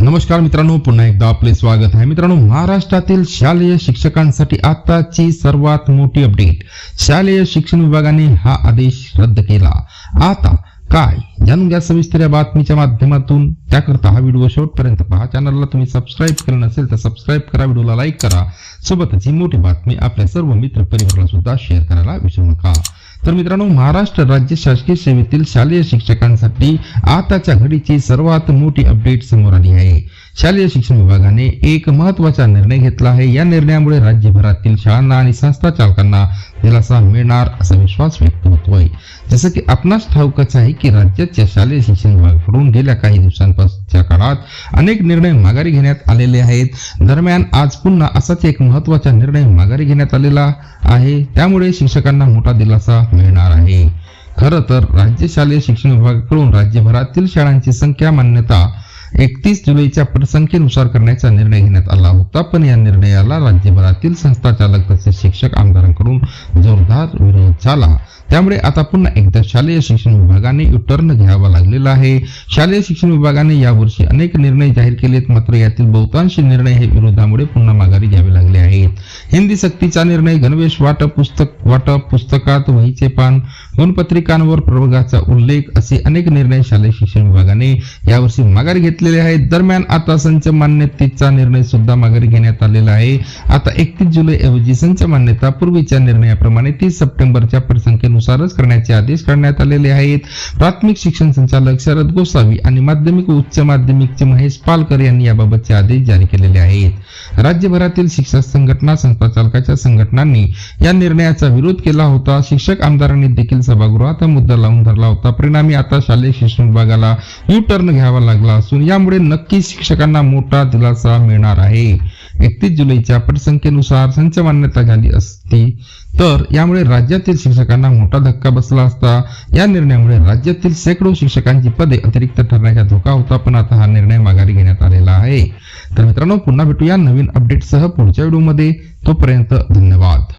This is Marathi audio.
नमस्कार मित्रांनो पुन्हा एकदा आपले स्वागत आहे. मित्रांनो महाराष्ट्रातील शालेय शिक्षकांसाठी आताची सर्वात मोठी अपडेट शालेय शिक्षण विभागाने हा आदेश रद्द केला. आता काय? जाणून घ्या सविस्तर या बातमीच्या माध्यमातून. त्याकरता हा व्हिडिओ शेवटपर्यंत पहा. चॅनलला तुम्ही सबस्क्राईब केलं नसेल तर सबस्क्राईब करा. व्हिडिओला लाईक करा. सोबतच ही मोठी बातमी आपल्या सर्व मित्र परिवाराला सुद्धा शेअर करायला विसरू नका. तर मित्रांनो महाराष्ट्र राज्य शासकीय सेवेतील शालेय शिक्षकांसाठी आताच्या घडीची सर्वात मोठी अपडेट समोर आली आहे. शालेय शिक्षण विभागाने एक महत्त्वाचा निर्णय घेतला आहे. या निर्णयामुळे राज्यभरातील शाळांना आणि संस्था चालकांना दिलासा मिळणार असा विश्वास व्यक्त होतो आहे जसं की आपणास ठाऊकच आहे की राज्याच्या शालेय शिक्षण विभागाकडून गेल्या काही दिवसांपासच्या काळात अनेक निर्णय माघारी घेण्यात आलेले आहेत. दरम्यान आज पुन्हा असाच एक महत्त्वाचा निर्णय माघारी घेण्यात आलेला आहे. त्यामुळे शिक्षकांना मोठा दिलासा मिळणार आहे. खरं तर राज्य शालेय शिक्षण विभागाकडून राज्यभरातील शाळांची संख्या मान्यता एकतीस जुलैच्या प्रसंख्येनुसार करण्याचा निर्णय घेण्यात आला होता. पण या निर्णयाला राज्यभरातील संस्था चालक तसेच शिक्षक आमदारांकडून जोरदार विरोध झाला. त्यामुळे आता पुन्हा एकदा शालेय शिक्षण विभागाने युटर्न घ्यावा लागलेला आहे. शालेय शिक्षण विभागाने यावर्षी अनेक निर्णय जाहीर केलेत मात्र यातील बहुतांश निर्णय हे विरोधामुळे पुन्हा माघारी घ्यावे लागले हिंदी सक्तीचा निर्णय घनवेश वाटप पुस्तक वाटप पुस्तकात वहीचे पान. गुणपत्रिकांवर प्रवर्गाचा उल्लेख असे अनेक निर्णय शालेय शिक्षण विभागाने यावर्षी माघारी घेतलेले आहेत. दरम्यान आता संच मान्यतेचा निर्णय सुद्धा माघारी घेण्यात आलेला आहे. आता एकतीस जुलै ऐवजी संच मान्यता पूर्वीच्या निर्णयाप्रमाणे तीस सप्टेंबरच्या परिसंख्येनुसारच करण्याचे आदेश करण्यात आलेले आहेत. प्राथमिक शिक्षण संचालक शरद गोसावी आणि माध्यमिक उच्च माध्यमिकचे महेश पालकर यांनी याबाबतचे आदेश जारी केलेले आहेत. राज्यभरातील शिक्षक संघटना संस्था चालकाच्या संघटनांनी या निर्णयाचा विरोध केला होता. शिक्षक आमदारांनी देखील सभागृहात मुद्दा लावून धरला होता. परिणामी आता शालेय शिक्षण विभागाला यू टर्न घ्यावा लागला असून यामुळे नक्की शिक्षकांना मोठा दिलासा मिळणार आहे. एकतीस जुलैच्या पटसंख्येनुसार संच मान्यता झाली असती तर यामुळे राज्यातील शिक्षकांना मोठा धक्का बसला असता या निर्णयामुळे राज्यातील शेकडो शिक्षकांची पदे अतिरिक्त ठरण्याचा धोका होता पण आता हा निर्णय माघारी घेण्यात आलेला आहे. तर मित्रांनो पुन्हा भेटूया नवीन अपडेटसह पुढच्या व्हिडिओमध्ये तोपर्यंत धन्यवाद.